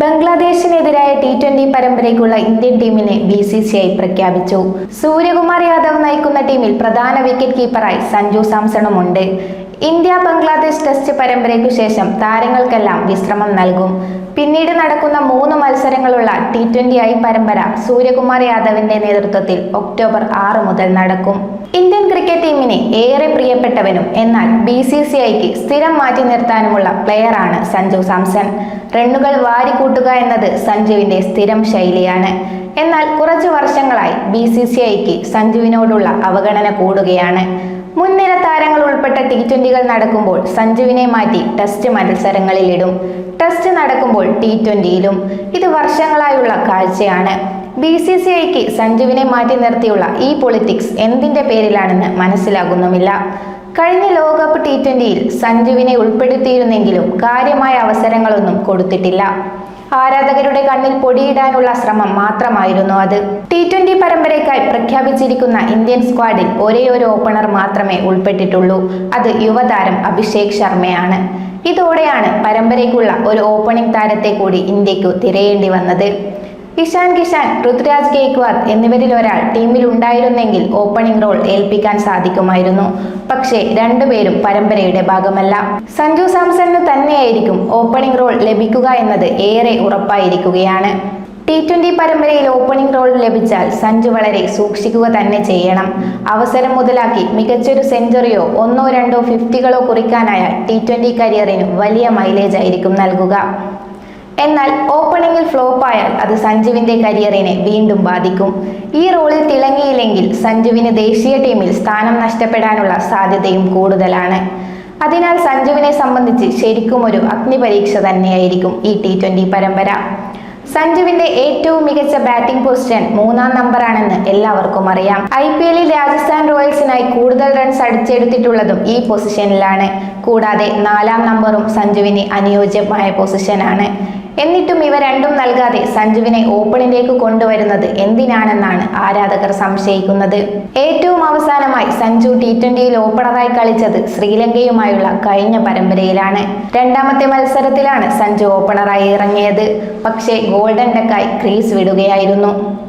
ബംഗ്ലാദേശിനെതിരായ T twenty പരമ്പരയ്ക്കുള്ള Indian ടീമിനെ B C C I പ്രഖ്യാപിച്ചു. സൂര്യകുമാർ യാദവ് നയിക്കുന്ന ടീമിൽ പ്രധാന വിക്കറ്റ് കീപ്പറായി സഞ്ജു സാംസണുമുണ്ട്. ഇന്ത്യ ബംഗ്ലാദേശ് ടെസ്റ്റ് പരമ്പരയ്ക്കു ശേഷം താരങ്ങൾക്കെല്ലാം വിശ്രമം നൽകും. പിന്നീട് നടക്കുന്ന മൂന്ന് മത്സരങ്ങളുള്ള ടി ട്വന്റി ഐ പരമ്പര സൂര്യകുമാർ യാദവിന്റെ നേതൃത്വത്തിൽ ഒക്ടോബർ ആറ് മുതൽ നടക്കും. ഇന്ത്യൻ ക്രിക്കറ്റ് ടീമിന് ഏറെ പ്രിയപ്പെട്ടവനും എന്നാൽ ബി സി സി ഐക്ക് സ്ഥിരം മാറ്റി നിർത്താനുമുള്ള പ്ലെയറാണ് സഞ്ജു സാംസൺ. റണ്ണുകൾ വാരിക്കൂട്ടുക എന്നത് സഞ്ജുവിന്റെ സ്ഥിരം ശൈലിയാണ്. എന്നാൽ കുറച്ചു വർഷങ്ങളായി ബി സി സി ഐക്ക് സഞ്ജുവിനോടുള്ള അവഗണന കൂടുകയാണ്. മുൻനിര താരങ്ങൾ ഉൾപ്പെട്ട ട്വന്റികൾ നടക്കുമ്പോൾ സഞ്ജുവിനെ മാറ്റി ടെസ്റ്റ് മത്സരങ്ങളിലിടും. ടെസ്റ്റ് നടക്കുമ്പോൾ ടി ട്വന്റിയിലും ഇത് വർഷങ്ങളായുള്ള കാഴ്ചയാണ്. ബി സി സി ഐക്ക് സഞ്ജുവിനെ മാറ്റി നിർത്തിയുള്ള ഈ പൊളിറ്റിക്സ് എന്തിന്റെ പേരിലാണെന്ന് മനസ്സിലാകുന്നുമില്ല. കഴിഞ്ഞ ലോകകപ്പ് ടി ട്വന്റിയിൽ സഞ്ജുവിനെ ഉൾപ്പെടുത്തിയിരുന്നെങ്കിലും കാര്യമായ അവസരങ്ങളൊന്നും കൊടുത്തിട്ടില്ല. ആരാധകരുടെ കണ്ണിൽ പൊടിയിടാനുള്ള ശ്രമം മാത്രമായിരുന്നു അത്. ടി ട്വന്റി പരമ്പരയ്ക്കായി പ്രഖ്യാപിച്ചിരിക്കുന്ന ഇന്ത്യൻ സ്ക്വാഡിൽ ഒരേ ഒരു ഓപ്പണർ മാത്രമേ ഉൾപ്പെട്ടിട്ടുള്ളൂ. അത് യുവതാരം അഭിഷേക് ശർമ്മയാണ്. ഇതോടെയാണ് പരമ്പരയ്ക്കുള്ള ഒരു ഓപ്പണിംഗ് താരത്തെ കൂടി ഇന്ത്യക്കു തിരയേണ്ടി വന്നത്. ഇഷാൻ കിഷാൻ ഋതുരാജ് ഗേക്വാദ് എന്നിവരിൽ ഒരാൾ ടീമിൽ ഉണ്ടായിരുന്നെങ്കിൽ ഓപ്പണിംഗ് റോൾ ഏൽപ്പിക്കാൻ സാധിക്കുമായിരുന്നു. പക്ഷേ രണ്ടുപേരും പരമ്പരയുടെ ഭാഗമല്ല. സഞ്ജു സാംസണിന് തന്നെയായിരിക്കും ഓപ്പണിംഗ് റോൾ ലഭിക്കുക എന്നത് ഏറെ ഉറപ്പായിരിക്കുകയാണ്. ടി ട്വന്റി പരമ്പരയിൽ ഓപ്പണിംഗ് റോൾ ലഭിച്ചാൽ സഞ്ജു വളരെ സൂക്ഷിക്കുക തന്നെ ചെയ്യണം. അവസരം മുതലാക്കി മികച്ചൊരു സെഞ്ചുറിയോ ഒന്നോ രണ്ടോ ഫിഫ്റ്റികളോ കുറിക്കാനായ ടി ട്വന്റി കരിയറിന് വലിയ മൈലേജ് ആയിരിക്കും നൽകുക. എന്നാൽ ഓപ്പണിംഗിൽ ഫ്ലോപ്പ് ആയാൽ അത് സഞ്ജുവിന്റെ കരിയറിനെ വീണ്ടും ബാധിക്കും. ഈ റോളിൽ തിളങ്ങിയില്ലെങ്കിൽ സഞ്ജുവിന് ദേശീയ ടീമിൽ സ്ഥാനം നഷ്ടപ്പെടാനുള്ള സാധ്യതയും കൂടുതലാണ്. അതിനാൽ സഞ്ജുവിനെ സംബന്ധിച്ച് ശരിക്കും ഒരു അഗ്നിപരീക്ഷ തന്നെയായിരിക്കും ഈ ടി പരമ്പര. സഞ്ജുവിന്റെ ഏറ്റവും മികച്ച ബാറ്റിംഗ് പൊസിഷൻ മൂന്നാം നമ്പറാണെന്ന് എല്ലാവർക്കും അറിയാം. ഐ പി എല്ലിൽ രാജസ്ഥാൻ റോയൽസിനായി കൂടുതൽ റൺസ് അടിച്ചെടുത്തിട്ടുള്ളതും ഈ പൊസിഷനിലാണ്. കൂടാതെ നാലാം നമ്പറും സഞ്ജുവിന് അനുയോജ്യമായ പൊസിഷനാണ്. എന്നിട്ടും ഇവ രണ്ടും നൽകാതെ സഞ്ജുവിനെ ഓപ്പണിലേക്ക് കൊണ്ടുവരുന്നത് എന്തിനാണെന്നാണ് ആരാധകർ സംശയിക്കുന്നത്. ഏറ്റവും അവസാനമായി സഞ്ജു ടി ട്വന്റിയിൽ ഓപ്പണറായി കളിച്ചത് ശ്രീലങ്കയുമായുള്ള കഴിഞ്ഞ പരമ്പരയിലാണ്. രണ്ടാമത്തെ മത്സരത്തിലാണ് സഞ്ജു ഓപ്പണറായി ഇറങ്ങിയത്. പക്ഷേ ഗോൾഡൻ ഡക്കായി ക്രീസ് വിടുകയായിരുന്നു.